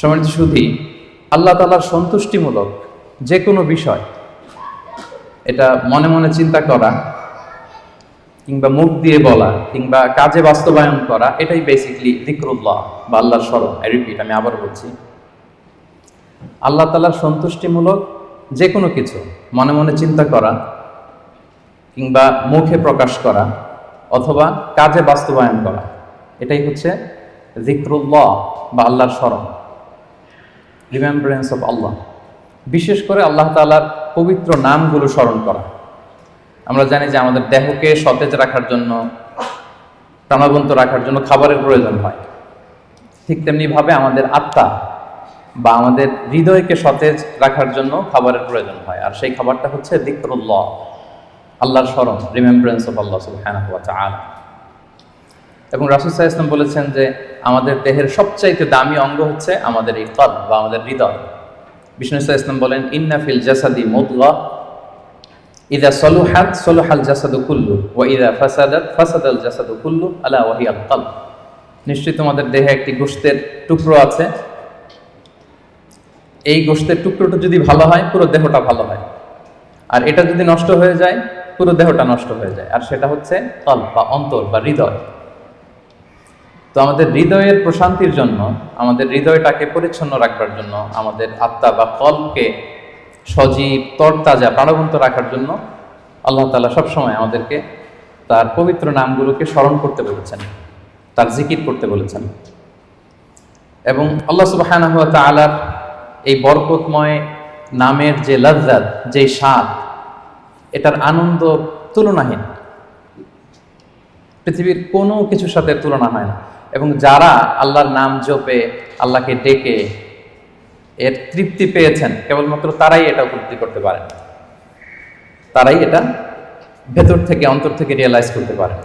সমাজ শুধু আল্লাহ তালার সন্তুষ্টিমূলক যে কোনো বিষয়, এটা মনে মনে চিন্তা করা, কিংবা মুখ দিয়ে বলা, কিংবা কাজে বাস্তবায়ন করা, এটাই বেসিকলি জিক্রুল্লাহ বা আল্লাহর স্মরণ। রিপিট আমি আবার বলছি, আল্লাহ তালার সন্তুষ্টিমূলক যে কোনো কিছু, মনে মনে চিন্তা করা, কিংবা মুখে প্রকাশ করা, অথবা কাজে বাস্তবায়ন করা, এটাই হচ্ছে জিক্রুল্লাহ বা আল্লাহর স্মরণ। রিমেম্বারেন্স অফ আল্লাহ বিশেষ করে আল্লাহ তালার পবিত্র নামগুলো স্মরণ করা। আমরা জানি যে আমাদের দেহকে সতেজ রাখার জন্য, প্রাণবন্ত রাখার জন্য খাবারের প্রয়োজন হয়। ঠিক তেমনিভাবে আমাদের আত্মা বা আমাদের হৃদয়কে সতেজ রাখার জন্য খাবারের প্রয়োজন হয়। আর সেই খাবারটা হচ্ছে দিকরুল্লাহ আল্লাহর স্মরণ রিমেম্বারেন্স অফ আল্লাহ তাআলা। এবং রাসূল সাল্লাল্লাহু ইসলাম বলেছেন যে আমাদের দেহের সবচাইতে দামি অঙ্গ হচ্ছে আমাদের এই কল বা আমাদের হৃদয়। বিষ্ণু ইসলাম বলেন ইন্নাফিল জাসাদি মুদগাহ ইদা সলুহাত, সলুহাল জাসাদু কুল্লু, ওয়া ইদা ফাসাদাত, ফাসাদাল জাসাদু কুল্লু, আলা ওয়াহিয়াল কলব। নিশ্চয়ই তোমাদের দেহে একটি গোশতের টুকরো আছে। এই গোশতের টুকরোটা যদি ভালো হয়, পুরো দেহটা ভালো হয়। আর এটা যদি নষ্ট হয়ে যায়, পুরো দেহটা নষ্ট হয়ে যায়। আর সেটা হচ্ছে কল বা অন্তর বা হৃদয়। তো আমাদের হৃদয়ের প্রশান্তির জন্য, আমাদের হৃদয়টাকে পরিচ্ছন্ন রাখবার জন্য, আমাদের আত্মা বা কলকে সজীব, তরতাজা, প্রাণবন্ত রাখার জন্য আল্লাহ তালা সবসময় আমাদেরকে তার পবিত্র নামগুলোকে স্মরণ করতে বলেছেন, তার জিকির করতে বলেছেন। এবং আল্লাহ সুবাহ তালার এই বরকতময় নামের যে লজ্জাত, যে স্বাদ, এটার আনন্দ তুলনাহীন। পৃথিবীর কোনো কিছুর সাথে তুলনা হয় না। এবং যারা আল্লাহর নাম জপে, আল্লাহকে ডেকে, এর তৃপ্তি পেয়েছেন, কেবলমাত্র তারাই এটা উপলব্ধি করতে পারেন। তারাই এটা ভেতর থেকে, অন্তর থেকে রিয়েলাইজ করতে পারেন।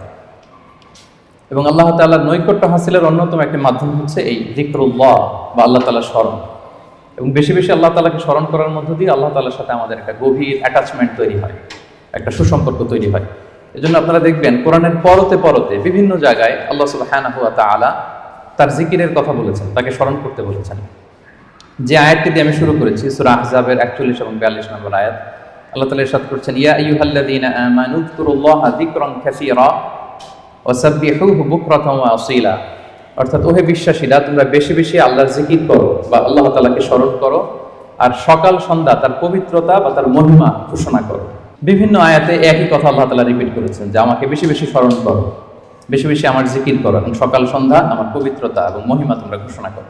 এবং আল্লাহ তাল্লাহ নৈকট্য হাসিলের অন্যতম একটি মাধ্যম হচ্ছে এই জিক্রুল্লাহ বা আল্লাহ তাল্লাহ স্মরণ। এবং বেশি বেশি আল্লাহ তালাকে স্মরণ করার মধ্য দিয়ে আল্লাহ তালার সাথে আমাদের একটা গভীর অ্যাটাচমেন্ট তৈরি হয়, একটা সুসম্পর্ক তৈরি হয়। এজন্য আপনারা দেখবেন কোরআনের পরতে পরতে বিভিন্ন জায়গায় আল্লাহ সুবাহ তালা তার জিকিরের কথা বলেছেন, তাকে স্মরণ করতে বলেছেন। যে আয়াতটি দিয়ে আমি শুরু করেছি, সুরা আহজাবের একচল্লিশ এবং বিয়াল্লিশ নম্বর আয়াত, আল্লাহ তালা ইরশাদ করছেন, ইয়া আইয়ুহাল্লাযীনা আমানু যকুরুল্লাহা যিকরান কাসীরা ওয়া সাব্বিহুহু ওয়া আসীলা। অর্থাৎ, ওহে বিশ্বাসীরা, তোমরা বেশি বেশি আল্লাহর জিকির করো বা আল্লাহ তাআলাকে স্মরণ করো আর সকাল সন্ধ্যা তার পবিত্রতা বা তার মহিমা ঘোষণা করো। বিভিন্ন আয়াতে একই কথা আল্লাহ তাআলা রিপিট করেছেন যে, আমাকে বেশি বেশি স্মরণ করো, বেশি বেশি আমার জিকির করো এবং সকাল, সন্ধ্যা আমার পবিত্রতা এবং মহিমা তোমরা ঘোষণা করো।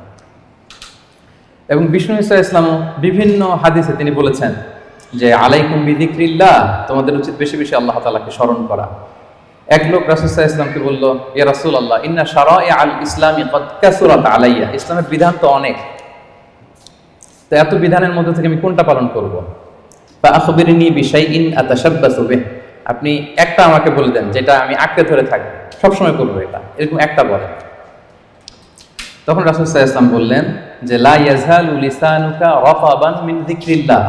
এবং বিষ্ণু ইসা ইসলামও বিভিন্ন হাদিসে তিনি বলেছেন যে, আলাইকুম বিদিক্রিল্লাহ তোমাদের উচিত বেশি বেশি আল্লাহ তালাকে স্মরণ করা। এক লোক রাসুসাহ ইসলামকে বলল, ইয়া রাসুল আল্লাহ ইন্না সারা আল ইসলামী কাসুরাত আলাইয়া। ইসলামের বিধান তো অনেক। তো এত বিধানের মধ্যে থেকে আমি কোনটা পালন করব? বা আখবিরিনি বিষয় ইন আতাসাব্বাসুবে আপনি একটা আমাকে বলে দেন, যেটা আমি আঁকড়ে ধরে থাকব। সবসময় করব এটা, এরকম একটা বলেন তখন রাসুল ইসলাম বললেন যে, লা ইয়াজহালু লিসানুকা যিকরিল্লাহ।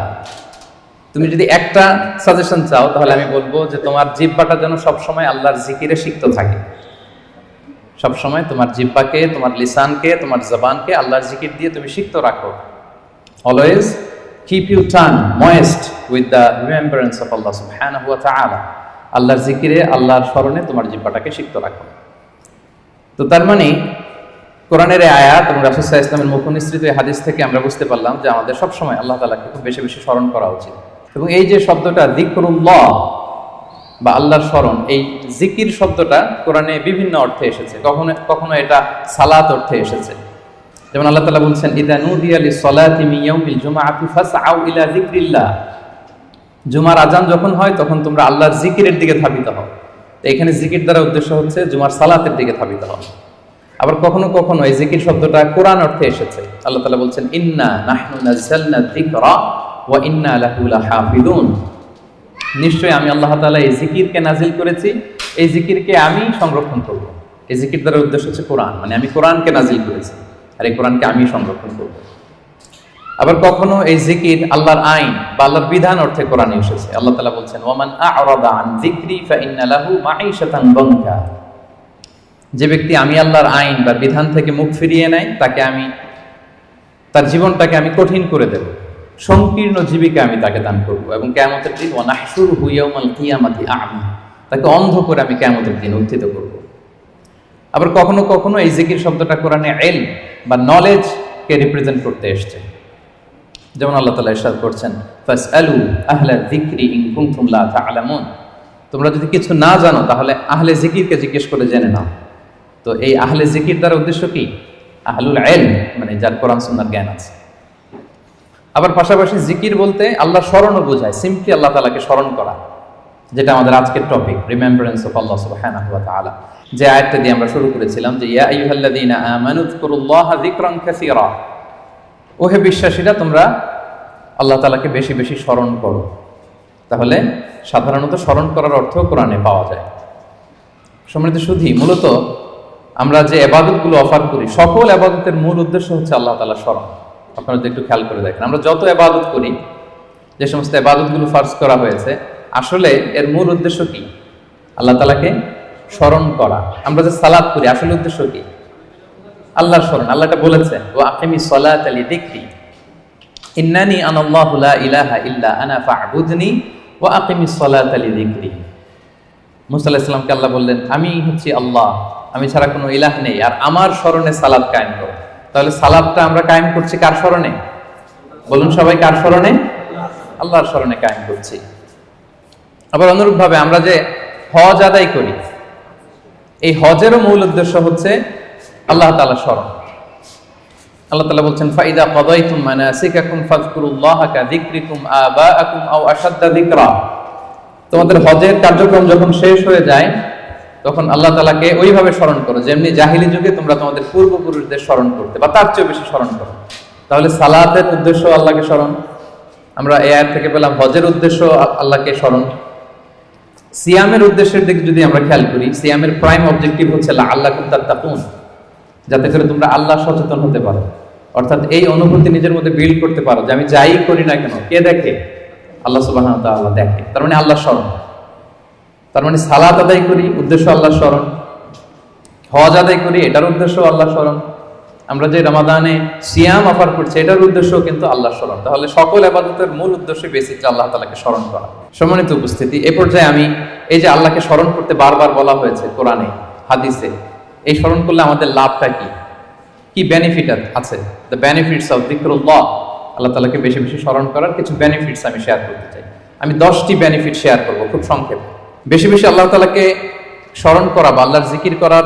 তুমি যদি একটা সাজেশন চাও, তাহলে আমি বলব যে, তোমার জিব্বাটা যেন সবসময় আল্লাহর জিকিরে সিক্ত থাকে। সবসময় তোমার জিব্বাকে তোমার লিসানকে, তোমার জবানকে আল্লাহর জিকির দিয়ে তুমি সিক্ত রাখো। Always keep you tongue moist with the remembrance of Allah সুবহানাহু ওয়া তাআলা আল্লাহর জিকিরে, আল্লাহর স্মরণে তোমার জিব্বাটাকে সিক্ত রাখো। তো তার মানে কোরআনের আয়াত এবং রাসুসাহ ইসলামের মুখ নিঃসৃত এই হাদিস থেকে আমরা বুঝতে পারলাম যে আমাদের সবসময় আল্লাহ তালাকে খুব বেশি বেশি স্মরণ করা উচিত। এবং এই যে শব্দটা দিকরুল্লাহ বা আল্লাহর স্মরণ, এই জিকির শব্দটা কোরআনে বিভিন্ন অর্থে এসেছে। কখনো কখনো এটা সালাত অর্থে এসেছে। যেমন আল্লাহ তালা বলছেন, ইদা নুদি আলী সলাতি মিয়াউমিল জুমাআতি ফাসআউ ইলা যিকরিল্লাহ। জুমার আজান যখন হয়, তখন তোমরা আল্লাহর জিকিরের দিকে ধাবিত হও। তো এখানে জিকির দ্বারা উদ্দেশ্য হচ্ছে জুমার সালাতের দিকে ধাবিত হও আবার কখনো কখনো এই জিকির শব্দটা কোরআন অর্থে এসেছে। আল্লাহ তালা বলছেন, ইন্না নাহনু নাজ্জালনা ওয়া ইন্না নিশ্চয়ই আমি আল্লাহ তাআলা এই জিকিরকে নাজিল করেছি। এই জিকিরকে আমি সংরক্ষণ করব। এই জিকির দ্বারা উদ্দেশ্য হচ্ছে কোরআন। মানে আমি কোরআনকে নাজিল করেছি। আর এই কোরআনকে আমি সংরক্ষণ করব। আবার কখনো এই জিকির আল্লাহর আইন বা আল্লাহর বিধান অর্থে কোরআনে এসেছে। আল্লাহ তালা বলছেন, ওয়ামান আ'রাদা বাঙ্কা যে ব্যক্তি আমি আল্লাহর আইন বা বিধান থেকে মুখ ফিরিয়ে নেয়, তাকে আমি, তার জীবনটাকে আমি কঠিন করে দেব। সংকীর্ণ জীবিকা আমি তাকে দান করব এবং কেমতের দিন ওয়ানাহসুর হুইয়াউমাল কিয়ামাতি আমি। তাকে অন্ধ করে আমি কেমতের দিন উত্থিত করব। আবার কখনো কখনো এই জিকির শব্দটা কোরআনে এল বা নলেজকে রিপ্রেজেন্ট করতে এসছে। যেমন আল্লাহ তালা ইরশাদ করছেন ফাস আলু আহলা কুনতুম লা তা'লামুন তোমরা যদি কিছু না জানো, তাহলে আহলে জিকিরকে জিজ্ঞেস করে জেনে নাও। তো এই আহলে জিকির দ্বারা উদ্দেশ্য কি? আহলুল এলম মানে যার কোরআন সুন্নাহর জ্ঞান আছে। আবার পাশাপাশি জিকির বলতে আল্লাহ স্মরণও বোঝায় সিম্পলি আল্লাহ তালাকে স্মরণ করা। যেটা আমাদের আজকের টপিক রিমেম্বারেন্স অফ আল্লাহ সুবহানাহু ওয়া তাআলা যে আয়াতটা দিয়ে আমরা শুরু করেছিলাম যে, ইয়া আইয়ুহাল্লাযীনা আমানু যকুরুল্লাহা যিকরান কাসীরা। ওহে বিশ্বাসীরা, তোমরা আল্লাহ তালাকে বেশি বেশি স্মরণ করো। তাহলে সাধারণত স্মরণ করার অর্থ কোরআনে পাওয়া যায়। সমৃদ্ধ শুধু মূলত আমরা যে এবাদতগুলো অফার করি, সকল এবাদতের মূল উদ্দেশ্য হচ্ছে আল্লাহ তালা স্মরণ। আপনারা একটু খেয়াল করে দেখেন, আমরা যত এবাদত করি, যে সমস্ত এবাদতগুলো ফার্স করা হয়েছে আসলে এর মূল উদ্দেশ্য কি? আল্লাহ তালাকে স্মরণ করা। আমরা যে সালাদ করি আসলে উদ্দেশ্য কি? আল্লাহর স্মরণ। আল্লাহটা বলেছেন ও আকিমি সলাত আলী দেখি ইন্নানি আনাল্লাহু লা ইলাহা ইল্লা আনা ফা'বুদনি ওয়া আকিমি সলাত আলী দিকরি মুসা আলাইহিস সালামকে আল্লাহ বললেন, আমি হচ্ছি আল্লাহ। আমি ছাড়া কোনো ইলাহ নেই। আর আমার স্মরণে সালাদ কায়েম করো। তাহলে সালাদটা আমরা কায়েম করছি কার স্মরণে? বলুন সবাই কার স্মরণে? আল্লাহর স্মরণে কায়েম করছি। আবার অনুরূপভাবে আমরা যে হজ আদায় করি, এই হজেরও মূল উদ্দেশ্য হচ্ছে আল্লাহ তাআলা স্মরণ। আল্লাহ তাআলা বলছেন, ফাইদা কদাইতুম মানাসিকাকুম ফাযকুরুল্লাহা কাযিকরিকুম আবাআকুম আও আশাদ্দা যিকরা। তোমাদের হজের কার্যক্রম যখন শেষ হয়ে যায়, তখন আল্লাহ তালাকে ওইভাবে স্মরণ করো, যেমনি জাহিলি যুগে তোমরা তোমাদের পূর্বপুরুষদের স্মরণ করতে, বা তার চেয়ে বেশি স্মরণ করো। তাহলে সালাতের উদ্দেশ্য আল্লাহকে স্মরণ, আমরা এ আয়াত থেকে পেলাম, হজের উদ্দেশ্য আল্লাহকে স্মরণ। সিয়ামের উদ্দেশ্যের দিকে যদি আমরা খেয়াল করি, সিয়ামের প্রাইম অবজেক্টিভ হচ্ছে আল্লাহ তাকুন যাতে করে তোমরা আল্লাহ সচেতন হতে পারো। অর্থাৎ এই অনুভূতি নিজের মধ্যে বিল্ড করতে পারো যে আমি যাই করি না কেন, কে দেখে? আল্লাহ সুবাহ আল্লাহ দেখে। তার মানে আল্লাহ স্মরণ। তার মানে সালাত আদায় করি, উদ্দেশ্য আল্লাহ স্মরণ। হজ আদায় করি, এটার উদ্দেশ্য আল্লাহ স্মরণ। আমরা যে রমাদানে সিয়াম অফার করছি, এটার উদ্দেশ্য কিন্তু আল্লাহ স্মরণ। তাহলে সকল আবাদতের মূল উদ্দেশ্য বেসিকলি আল্লাহ তালাকে স্মরণ করা। সম্মানিত উপস্থিতি, এ পর্যায়ে আমি এই যে আল্লাহকে স্মরণ করতে বারবার বলা হয়েছে কোরআনে, হাদিসে, এই স্মরণ করলে আমাদের লাভটা কি? কি বেনিফিট আছে? দ্য বেনিফিটস অফ জিক্রুল্লাহ আল্লাহ তালাকে বেশি বেশি স্মরণ করার কিছু বেনিফিটস আমি শেয়ার করতে চাই। আমি দশটি বেনিফিট শেয়ার করব, খুব সংক্ষেপে। বেশি বেশি আল্লাহ তালাকে স্মরণ করা বা আল্লাহর জিকির করার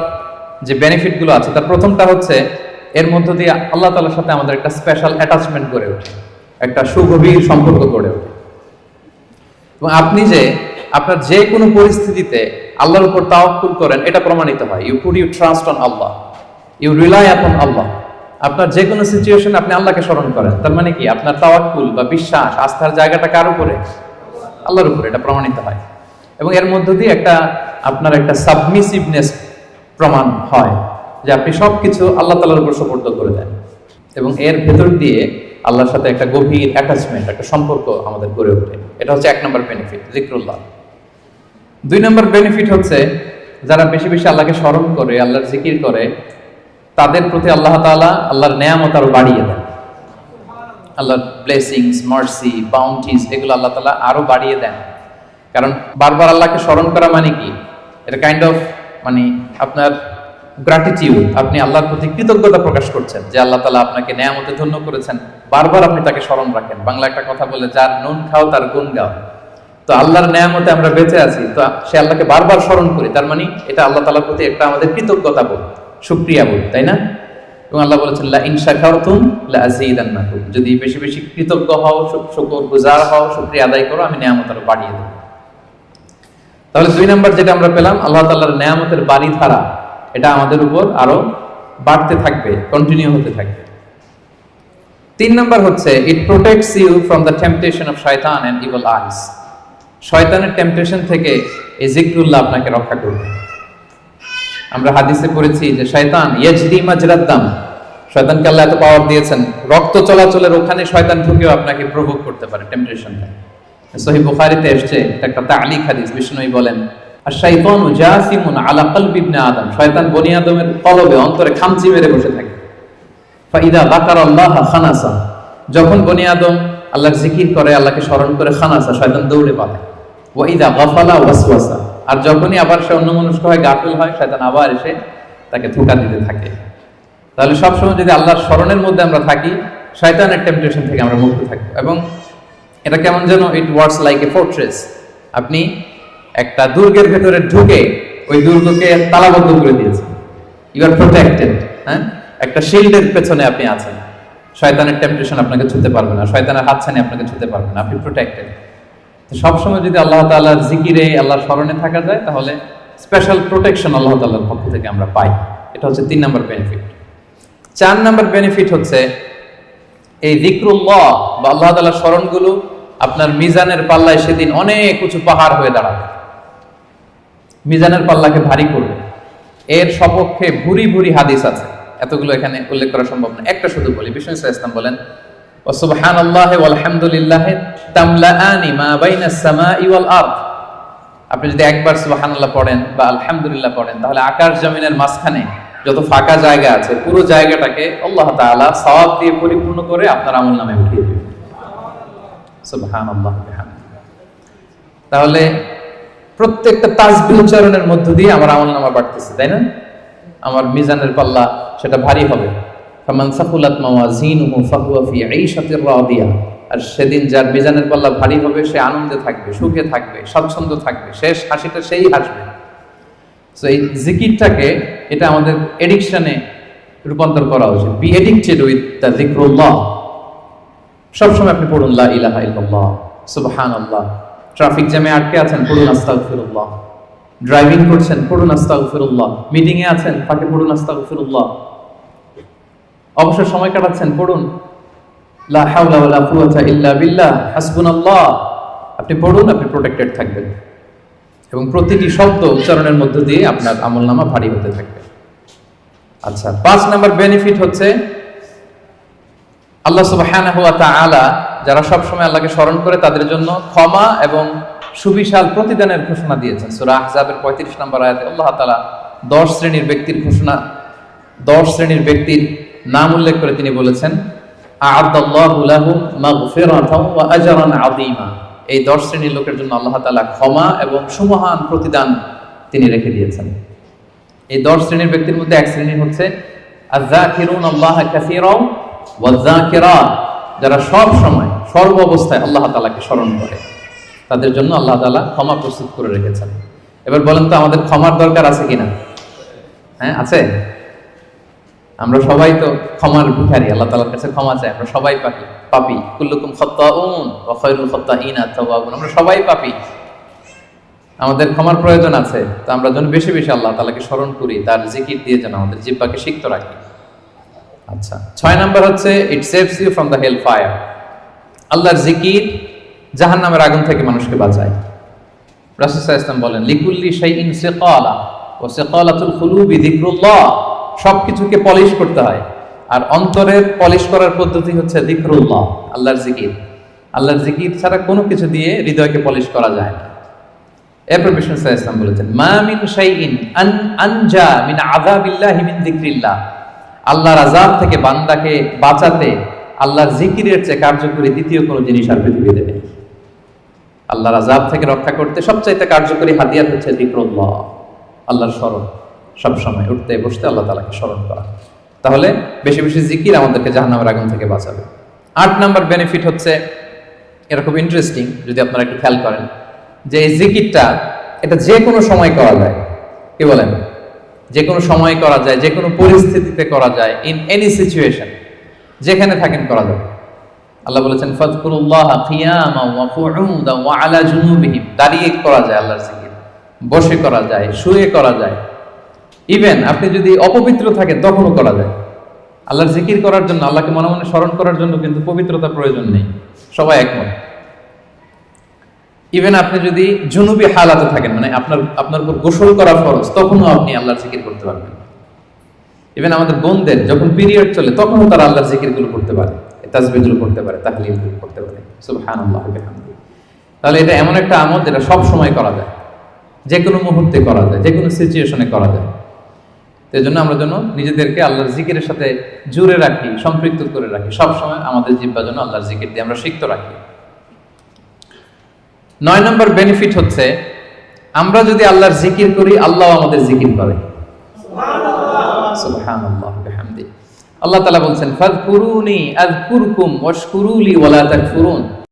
যে বেনিফিটগুলো আছে, তার প্রথমটা হচ্ছে এর মধ্য দিয়ে আল্লাহ তালার সাথে আমাদের একটা স্পেশাল অ্যাটাচমেন্ট গড়ে ওঠে, একটা সুগভীর সম্পর্ক গড়ে ওঠে। এবং আপনি যে আপনার যে কোনো পরিস্থিতিতে আল্লাহর উপর তাওয়াক্কুল করেন, এটা প্রমাণিত হয়। You put you trust on Allah you rely upon Allah আপনার যে কোনো সিচুয়েশন আপনি আল্লাহকে স্মরণ করেন। তার মানে কি? আপনার তাওয়াক্কুল বা বিশ্বাস, আস্থার জায়গাটা কার উপরে? আল্লাহর উপরে, এটা প্রমাণিত হয়। এবং এর মধ্য দিয়ে একটা আপনার একটা সাবমিসিভনেস প্রমাণ হয়। যে আপনি সবকিছু আল্লাহ তালার উপর সুপর্দ করে দেন। এবং এর ভেতর দিয়ে আল্লাহর সাথে একটা গভীর অ্যাটাচমেন্ট একটা সম্পর্ক আমাদের গড়ে ওঠে। এটা হচ্ছে এক নম্বর বেনিফিট জিক্রুল্লাহ। দুই নম্বর বেনিফিট হচ্ছে যারা বেশি বেশি আল্লাহকে স্মরণ করে, আল্লাহর জিকির করে, তাদের প্রতি আল্লাহ তাআলা আল্লাহর নেয়ামত আরও বাড়িয়ে দেন। আল্লাহর ব্লেসিংস মার্সি বাউন্টিস এগুলো আল্লাহ তাআলা আরও বাড়িয়ে দেন। কারণ বারবার আল্লাহকে স্মরণ করা মানে কি? এটা কাইন্ড অফ মানে আপনার গ্র্যাটিটিউড আপনি আল্লাহর প্রতি কৃতজ্ঞতা প্রকাশ করছেন যে আল্লাহ তালা আপনাকে নেয়ামতে ধন্য করেছেন। বারবার আপনি তাকে স্মরণ রাখেন। বাংলা একটা কথা বলে যার নুন খাও, তার গুণ গাও। তো আল্লাহর নেয়ামতে আমরা বেঁচে আছি, তো সে আল্লাহকে বারবার স্মরণ করি। তার মানে এটা আল্লাহ তালার প্রতি একটা আমাদের কৃতজ্ঞতা বোধ, সুক্রিয়া বোধ, তাই না? এবং আল্লাহ বলেছেন, লা ইন শাকারতুম লা আযীদান্নাকুম যদি বেশি বেশি কৃতজ্ঞ হও শুকর গুজার হও শুকরিয়া আদায় করো, আমি নেয়ামত আরও বাড়িয়ে দেবো। তাহলে দুই নম্বর যেটা আমরা পেলাম, আল্লাহ তাআলার নেয়ামতের বাড়ি ধারা এটা আমাদের উপর আরও বাড়তে থাকবে কন্টিনিউ হতে থাকবে। তিন নম্বর হচ্ছে it protects you from the temptation of শয়তান ইভল আইস শয়তানের টেম্পটেশন থেকে এই জিক্রুল্লাহ আপনাকে রক্ষা করবে। আমরা হাদিসে পড়েছি যে শয়তান ইয়াজরি মাজরাদ্দাম শয়তানকে আল্লাহ এত পাওয়ার দিয়েছেন, রক্ত চলাচলের ওখানে শয়তান ঢুকেও আপনাকে প্রভোগ করতে পারে টেম্পটেশন সহি বুখারীতে এসেছে, একটা তালিক হাদিস, বিষ্ণুই বলেন আর শাইতানু জাসিমুন আলা কলবি ইবনে আদম। শয়তান বনি আদমের কলবে, অন্তরে খামচি মেরে বসে থাকে। ফাইদা বাকার আল্লাহ খানাসা। যখন বনি আদম আল্লাহর জিকির করে, আল্লাহকে স্মরণ করে খানাসা, শয়তান দৌড়ে পালায়। ওয়াইদা গাফালা ওয়াসওয়াসা। আর যখনই আবার সে অন্যমনস্ক হয় গাফিল হয়, শয়তান আবার এসে তাকে ধোকা দিতে থাকে। তাহলে সবসময় যদি আল্লাহর স্মরণের মধ্যে আমরা থাকি শয়তানের টেম্পটেশন থেকে আমরা মুক্ত থাকব। এবং এটা কেমন যেন it works like a fortress আপনি একটা দুর্গের ভেতরে ঢুকে ওই দুর্গকে তালাবদ্ধ করে দিয়েছেন ইউ আর প্রোটেক্টেড হ্যাঁ? একটা শিল্ডের পেছনে আপনি আছেন। শয়তানের টেম্পটেশন আপনাকে ছুতে পারবে না, শয়তানের হাতছানি আপনাকে ছুতে পারবে না, আপনি প্রোটেক্টেড সবসময় যদি আল্লাহ তাআলার জিকিরে, আল্লাহর স্মরণে থাকা যায়, তাহলে স্পেশাল প্রোটেকশন আল্লাহ তাআলার পক্ষ থেকে আমরা পাই। এটা হচ্ছে তিন নম্বর বেনিফিট চার নম্বর বেনিফিট হচ্ছে এই জিক্রুল্লাহ বা আল্লাহ তাআলার স্মরণগুলো আপনার মিজানের পাল্লায় সেদিন অনেক উঁচু পাহাড় হয়ে দাঁড়াবে। মিজানের পাল্লাকে ভারী করবে। এর সপক্ষে ভুরি ভুরি হাদিস আছে। এতগুলো এখানে উল্লেখ করা সম্ভব না। একটা শুধু বলি, বিষ্ণু ইসলাম বলেন ওসুবহান আল্লাহ আলহামদুলিল্লাহ তামলা আনি মা বাইনা সামা আপনি যদি একবার সুবাহান আল্লাহ পড়েন বা আলহামদুলিল্লাহ পড়েন, তাহলে আকাশ জমিনের মাঝখানে যত ফাঁকা জায়গা আছে, পুরো জায়গাটাকে আল্লাহ তাআলা সওয়াব দিয়ে পরিপূর্ণ করে আপনার আমল নামে উঠিয়ে দেবেন সুবহানাল্লাহ, বিহামদিহি। তাহলে প্রত্যেকটা তাসবিহ উচ্চারণের মধ্য দিয়ে আমার আমল নামা বাড়তেছে, তাই না? আমার মিজানের পাল্লা সেটা ভারী হবে। আর সেদিন যার মিজানের পাল্লা ভারী হবে, সে আনন্দে থাকবে, সুখে থাকবে স্বচ্ছন্দ থাকবে, শেষ হাসিটা সেই হাসবে। সো এই জিকিরটাকে এটা আমাদের এডিকশনে রূপান্তর করা উচিত। বি এডিক্টেড উইথ দ্য সবসময় আপনি পড়ুন, লা ইলাহা ইল্লাল্লাহ সুবহানাল্লাহ। ট্রাফিক জ্যামে আটকে আছেন, পড়ুন আস্তাগফিরুল্লাহ। ড্রাইভিং করছেন, পড়ুন আস্তাগফিরুল্লাহ। মিটিং এ আছেন, তাকে পড়ুন আস্তাগফিরুল্লাহ। অবসর সময় কাটাচ্ছেন, পড়ুন। লা হাওলা ওয়ালা কুওয়াতা ইল্লা বিল্লাহ, হাসবুনাল্লাহ। আপনি পড়ুন, আপনি প্রোটেক্টেড থাকবেন। এবং প্রতিটি শব্দ উচ্চারণের মধ্য দিয়ে আপনার আমলনামা ভারী হতে থাকবে। আচ্ছা পাঁচ নাম্বার বেনিফিট হচ্ছে, আল্লাহ সুবহানাহু ওয়া তাআলা যারা সব সময় আল্লাহকে স্মরণ করে তাদের জন্য ক্ষমা এবং সুবিশাল প্রতিদানের ঘোষণা দিয়েছেন। সূরা আহজাবের 35 নম্বর আয়াতে আল্লাহ তালা দশ শ্রেণির ব্যক্তির ঘোষণা 10 শ্রেণির ব্যক্তির নাম উল্লেখ করে তিনি বলেছেন এই 10 শ্রেণির লোকের জন্য আল্লাহ তালা ক্ষমা এবং সুমহান প্রতিদান তিনি রেখে দিয়েছেন। এই 10 শ্রেণির ব্যক্তির মধ্যে এক শ্রেণি হচ্ছে আল্লাহ যারা সব সময়, সর্ব অবস্থায় আল্লাহ তালাকে স্মরণ করে, তাদের জন্য আল্লাহ তালা ক্ষমা প্রস্তুত করে রেখেছেন। এবার বলেন তো আমাদের ক্ষমার দরকার আছে কিনা? হ্যাঁ আছে? আমরা সবাই তো ক্ষমার ভিখারি, আল্লাহ তালার কাছে ক্ষমা চাই, আমরা সবাই পাপি পাপি। কুল্লুকুম খাত্তাউন ওয়া খায়রুল খাত্তাইনা আত-তাওয়াবুন আমরা সবাই পাপি। আমাদের ক্ষমার প্রয়োজন আছে, তো আমরা যেন বেশি বেশি আল্লাহ তালাকে স্মরণ করি, তার জিকির দিয়ে যেন আমাদের জিহ্বাকে সিক্ত রাখি। আচ্ছা ছয় নাম্বার হচ্ছে it saves you from the hell fire আল্লাহর জিকির জাহান্নামের আগুন থেকে মানুষকে বাঁচায়। আলাইহি ওয়াসাল্লাম বলেন, লিকুল্লি শাইইন সিকালা ওয়া সিকালাতুল কুলুবি যিকরুল্লাহ সবকিছুকে পলিশ করতে হয়। আর অন্তরের পলিশ করার পদ্ধতি হচ্ছে যিকরুল্লাহ, আল্লাহর জিকির। আল্লাহর জিকির ছাড়া কোনো কিছু দিয়ে হৃদয়কে পলিশ করা যায় না। এরপর বিষ্ণু আলাইহি বলেছেন, মা মিন শাইইন আন আনজা মিন আযাবিল্লাহি মিন যিকরিল্লাহ আল্লাহর আজাব থেকে বান্দাকে বাঁচাতে আল্লাহর জিকিরের চেয়ে কার্যকরী দ্বিতীয় কোনো জিনিস আর পৃথিবীতে নেই। আল্লাহর আজাব থেকে রক্ষা করতে সবচাইতে কার্যকরী হাতিয়ার হচ্ছে জিক্রুল্লাহ, আল্লাহর স্মরণ। সবসময় উঠতে বসতে আল্লাহ তালাকে স্মরণ করা। তাহলে বেশি বেশি জিকির আমাদেরকে জাহান্নামের আগুন থেকে বাঁচাবে। আট নাম্বার বেনিফিট হচ্ছে, এটা খুব ইন্টারেস্টিং যদি আপনারা একটু খেয়াল করেন, যে এই জিকিরটা, এটা যে কোনো সময় করা যায়। কি বলেন? যে কোনো সময় করা যায় যে কোনো পরিস্থিতিতে করা যায় ইন এনি সিচুয়েশন যেখানে থাকেন করা যাবে। আল্লাহ বলেছেন ফাজকুরুল্লাহ কিয়ামা ওয়া কুউদা ওয়া আলা জুনুবিহিম। দাঁড়িয়ে করা যায় আল্লাহর জিকির, বসে করা যায়, শুয়ে করা যায়। ইভেন আপনি যদি অপবিত্র থাকেন তখনও করা যায়। আল্লাহর জিকির করার জন্য, আল্লাহকে মনে মনে স্মরণ করার জন্য কিন্তু পবিত্রতার প্রয়োজন নেই। সবাই একমত। ইভেন আপনি যদি জুনুবি হালাতে থাকেন মানে আপনার আপনার উপর গোসল করা ফরজ, তখনও আপনি আল্লাহর জিকির করতে পারবেন। ইভেন আমাদের বোনদের যখন পিরিয়ড চলে, তখনও তারা আল্লাহর জিকিরগুলো করতে পারে তাজবিগুলো করতে পারে, তাহলিলগুলো করতে পারে। সুবহানাল্লাহ বিহামদিহি তাহলে এটা এমন একটা আমল যেটা সব সময় করা যায়। যে কোনো মুহূর্তে করা যায় যে কোনো সিচুয়েশনে করা যায়। তো জন্য আমরা যেন নিজেদেরকে আল্লাহর জিকিরের সাথে জুড়ে রাখি, সম্পৃক্ত করে রাখি। সবসময় আমাদের জিব্বা যেন আল্লাহর জিকির দিয়ে আমরা সিক্ত রাখি। নয় নম্বর বেনিফিট হচ্ছে, আমরা যদি আল্লাহর জিকির করি, আল্লাহ আমাদের জিকির করে আল্লাহ তালা আল্লাহ ফাদ বলছেন, ফাযকুরুনি আযকুরকুম ওয়াশকুরুলি ওয়ালা তাকফুরুন।